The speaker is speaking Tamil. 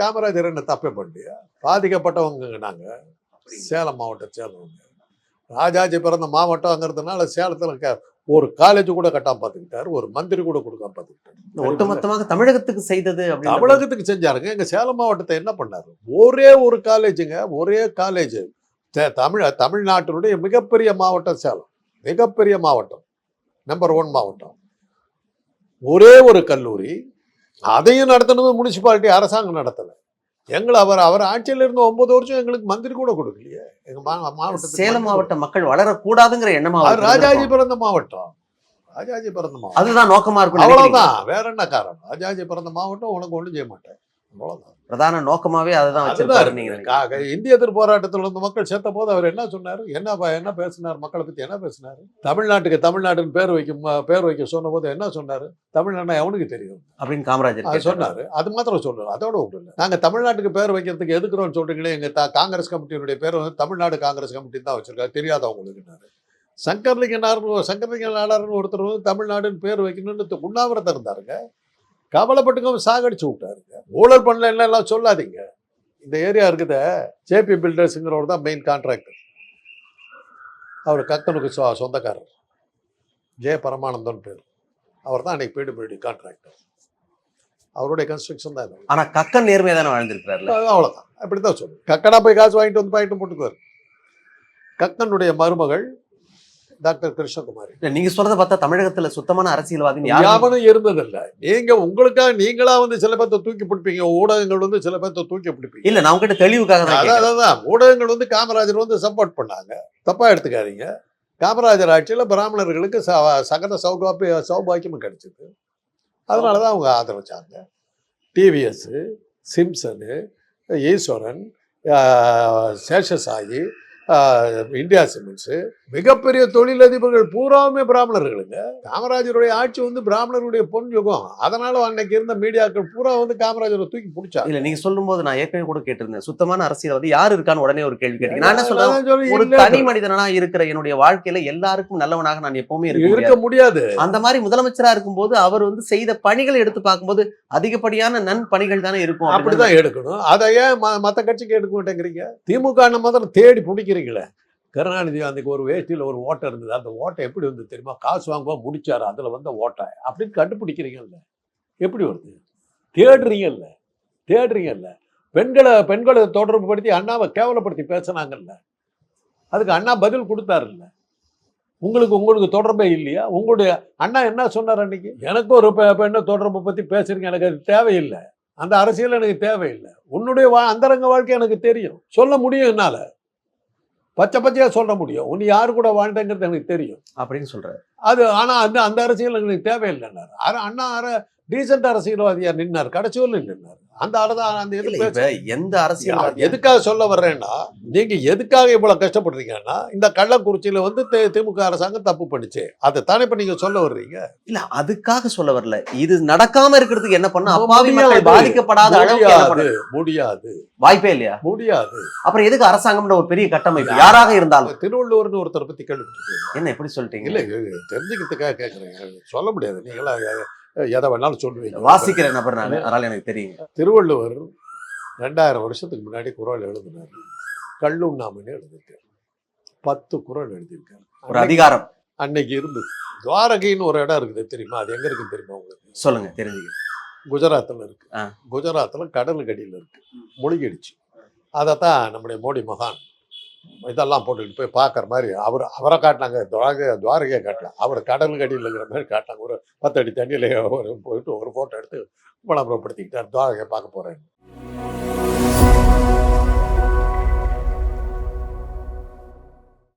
காமராஜர் என்ன தப்பே பண்ணலையா பாதிக்கப்பட்டவங்க நாங்க. சேலம் மாவட்டம் சேர்ந்தவங்க ராஜாஜி பிறந்த மாவட்டம்ங்கிறதுனால சேலத்துல க- ஒரு காலேஜ் கூட கட்டாம பார்த்துக்கிட்டாரு ஒரு மந்திரி கூட கொடுக்காம பார்த்துக்கிட்டாரு ஒட்டுமொத்தமாக தமிழகத்துக்கு செய்தது தமிழகத்துக்கு செஞ்சாருங்க. எங்க சேலம் மாவட்டத்தை என்ன பண்ணாரு? ஒரே ஒரு காலேஜுங்க ஒரே காலேஜ் தமிழ் தமிழ்நாட்டினுடைய மிகப்பெரிய மாவட்டம் சேலம். மிகப்பெரிய மாவட்டம். நம்பர் ஒன் மாவட்டம். ஒரே ஒரு கல்லூரி அதையும் நடத்தினது முனிசிபாலிட்டி அரசாங்கம் நடத்தல. எங்களை அவர் அவர் ஆட்சியில் இருந்த ஒன்பது வருஷம் எங்களுக்கு மந்திரி கூட கொடுக்கலையே. எங்க மா- மாவட்டத்துக்கு சேலம் மாவட்ட மக்கள் வளரக்கூடாதுங்கிற எண்ணமா அது ராஜாஜி. பிறந்த மாவட்டம். ராஜாஜி பிறந்த மாவட்டம். அதுதான் நோக்கமா இருக்கும். அவ்வளவுதான். வேற என்ன காரணம்? ராஜாஜி பிறந்த மாவட்டம் உனக்கு ஒண்ணும் செய்ய மாட்டேன். அவ்வளவுதான். பிரதான நோக்கமாவே அதுதான் அதுதான் வச்சிருப்பாரு இருக்கு. நீங்க இந்திய எதிர்ப்பு போராட்டத்தில் இருந்த மக்கள் செத்த போது அவர் என்ன சொன்னாரு? என்ன ப- என்ன பேசினார்? மக்களை பத்தி என்ன பேசினாரு? தமிழ்நாட்டுக்கு தமிழ்நாடுன்னு பேர் வைக்கும் பேர் வைக்க சொன்ன போது என்ன சொன்னாரு? தமிழ்நாடு எவனுக்கு தெரியும்? அப்படின்னு காமராஜர் அது. சொன்னாரு. அது மாத்திரம் சொல்றாரு அதோட ஒன்றும் இல்லை. நாங்க தமிழ்நாட்டுக்கு பேர் வைக்கிறதுக்கு எதுக்குறோம்னு சொல்றீங்களே எங்க காங்கிரஸ் கமிட்டியினுடைய பேர் வந்து தமிழ்நாடு காங்கிரஸ் கமிட்டி தான் வச்சிருக்காரு. தெரியாதவங்களுக்குனாரு சங்கர்லிங்கனார் சங்கர்லிங்க நாடார்னு ஒருத்தர் வந்து தமிழ்நாடுன்னு பேர் வைக்கணும்னு உண்ணாவிரதம் இருந்தாருங்க. கவலைப்பட்டுக்க சாகடிச்சு விட்டாருங்க ஊழல் பண்ணல எல்லாம் சொல்லாதீங்க. இந்த ஏரியா இருக்குத ஜேபி பில்டர்ஸுங்கிறவர் தான் மெயின் கான்ட்ராக்டர் அவர் கக்கனுக்கு சொ- சொந்தக்காரர். ஜெய பரமானந்தன் பேர். அவர் தான் அன்னைக்கு பிடிபிடி கான்ட்ராக்டர் அவருடைய கன்ஸ்ட்ரக்ஷன் தான் இது. ஆனா கக்கன் நேர்மையா தானே வாழ்ந்திருக்கிறாருல? அது அவ்வளவுதான். அப்படித்தான் சொல்லு கக்கனா போய் காசு வாங்கிட்டு வந்து பாயிட்டு போட்டுக்குவார். கக்கனுடைய மருமகள் டாக்டர் கிருஷ்ணகுமாரி. இல்ல, நீங்க சொல்றத பார்த்தா தமிழகத்துல சுத்தமான அரசியல்வாதி யாவனும் இருந்ததில்ல. நீங்க உங்களுக்காக நீங்களா வந்து சில பேர்த்த தூக்கி பிடிப்பீங்க ஊடகங்கள் வந்து சில பேர்த்த தூக்கி பிடிப்பீங்க. இல்ல நான் உங்ககிட்ட தெளிவுக்காக தான் அதான் ஊடகங்கள் வந்து காமராஜர் வந்து சப்போர்ட் பண்ணாங்க. தப்பா எடுத்துக்காதீங்க. காமராஜர் ஆட்சியில பிராமணர்களுக்கு ச- சகல சௌகாப்பிய சௌபாக்கியமும் கிடைச்சது. அதனாலதான் அவங்க ஆதரவிச்சாங்க டிவிஎஸ் சிம்சனு ஈஸ்வரன் சேஷசாயி இந்தியா சிமெண்ட்ஸு மிகப்பெரிய தொழிலதிபர்கள் பூராவுமே பிராமணர்களுங்க. காமராஜருடைய ஆட்சி வந்து பிராமணர்களுடைய பொன் யுகம். அதனால அன்னைக்கு இருந்த மீடியாக்கள் பூரா வந்து காமராஜரை தூக்கி பிடிச்சாங்க. இல்ல நீங்க சொல்லும் போது நான் ஏற்கனவே கூட கேட்டிருந்தேன். சுத்தமான அரசியல்வாதி யார் இருக்கான்னு உடனே ஒரு கேள்வி கேட்டீங்க. நான் என்ன சொல்றேன்? ஒரு. தனி மனிதனா இருக்கிற என்னுடைய வாழ்க்கையில எல்லாருக்கும் நல்லவனாக நான் எப்பவுமே இருக்க இருக்க முடியாது. அந்த மாதிரி முதலமைச்சரா இருக்கும்போது அவர் வந்து செய்த பணிகளை எடுத்து பார்க்கும்போது அதிகப்படியான நன் பணிகள் தானே இருக்கும் அப்படிதான் எடுக்கணும். அதை ஏன் ம- மத்த கட்சிக்கு எடுக்க மாட்டேங்கிறீங்க? திமுக முதல்ல தேடி பிடிக்கிறீங்களே. கருணாநிதி அன்றைக்கு ஒரு வேஷ்டியில் ஒரு ஓட்டை இருந்தது. அந்த ஓட்டை எப்படி வந்து தெரியுமா? காசு வாங்குவா முடிச்சார்? அதில் வந்த ஓட்டை. அப்படின்னு கண்டுபிடிக்கிறீங்கல்ல. எப்படி வருது? தேடுறீங்கல்ல. தேடுறீங்கல்ல. பெண்களை பெண்களை தொடர்பு படுத்தி அண்ணாவை கேவலப்படுத்தி பேசுனாங்கல்ல. அதுக்கு அண்ணா பதில் கொடுத்தாருல்ல. உங்களுக்கு உங்களுக்கு தொடர்பே இல்லையா? உங்களுடைய அண்ணா என்ன சொன்னார் அன்னைக்கு? எனக்கு ஒரு பெ- பெண்ணை தொடர்பு பற்றி பேசுறீங்க எனக்கு அது தேவையில்லை. அந்த அரசியல் எனக்கு தேவையில்லை. உன்னுடைய வா அந்தரங்க வாழ்க்கை எனக்கு தெரியும். சொல்ல முடியும் என்னால். பச்சை பச்சையா சொல்ல முடியும். உன் யாரு கூட வாழ்ந்தங்கிறது எனக்கு தெரியும். அப்படின்னு சொல்றாரு. அது ஆனா அந்த அந்த அரசியல் எனக்கு தேவையில்லைன்னாரு. அண்ணா அர டீசென்ட் அரசியல்வாதியா நின்னார் கடைசி வரலும் நின்னார். அந்த அந்த இல்ல எது இப்ப எந்த அரசியல்வாதி எதுக்காக சொல்ல வர்றேன்னா நீங்க எதுக்காக இவ்வளவு கஷ்டப்படுறீங்கன்னா இந்த கள்ளக்குறிச்சியில வந்து திமுக அரசாங்கம் தப்பு பண்ணுச்சு. அதை தானே இப்ப நீங்க சொல்ல வர்றீங்க? இல்ல அதுக்காக சொல்ல வரல. இது நடக்காம இருக்கிறதுக்கு என்ன பண்ண அப்பாவி. பாதிக்கப்படாத அளவுக்கு முடியாது வாய்ப்பே இல்லையா? முடியாது. அப்புறம் எதுக்கு அரசாங்கம்ன்ற ஒரு பெரிய கட்டமைப்பு? யாராக இருந்தாலும். திருவள்ளூர்னு ஒருத்தரை பத்தி கேள்விப்பட்டிருக்கீங்க என்ன எப்படி சொல்லிட்டீங்க? இல்ல தெரிஞ்சுக்கிறதுக்காக கேக்குறேங்க சொல்ல முடியாது. நீங்களா எதை வேணாலும் சொல்லுவீங்க. வாசிக்கிற நபர் நான் அதனால எனக்கு தெரியும் திருவள்ளுவர் ரெண்டாயிரம் வருஷத்துக்கு முன்னாடி குறள் எழுதினார். கல்லுண்ணாமன்னு எழுதிருக்காரு பத்து குறள் எழுதியிருக்காரு. ஒரு அதிகாரம். அன்னைக்கு இருந்து துவாரகைன்னு ஒரு இடம் இருக்குது தெரியுமா? அது எங்க இருக்குன்னு தெரியுமா உங்களுக்கு? சொல்லுங்க தெரிஞ்சுக்க குஜராத்தில் இருக்கு. குஜராத்தில் கடலுக்கு அடியில் இருக்கு. மூழ்கிடுச்சு. அதைத்தான் நம்முடைய மோடி மகான் இதெல்லாம் போட்டுக்கிட்டு போய் பார்க்குற மாதிரி அவர் அவரை காட்டினாங்க துவாரகை துவாரகையை காட்டல அவர் கடலுக்கு அடியில் இருக்கிற மாதிரி காட்டினாங்க. ஒரு பத்து அடி தண்ணியில் ஒரு போயிட்டு ஒரு ஃபோட்டோ எடுத்து விளம்பரப்படுத்திக்கிட்டார். துவாரகையை பார்க்க போகிறேன்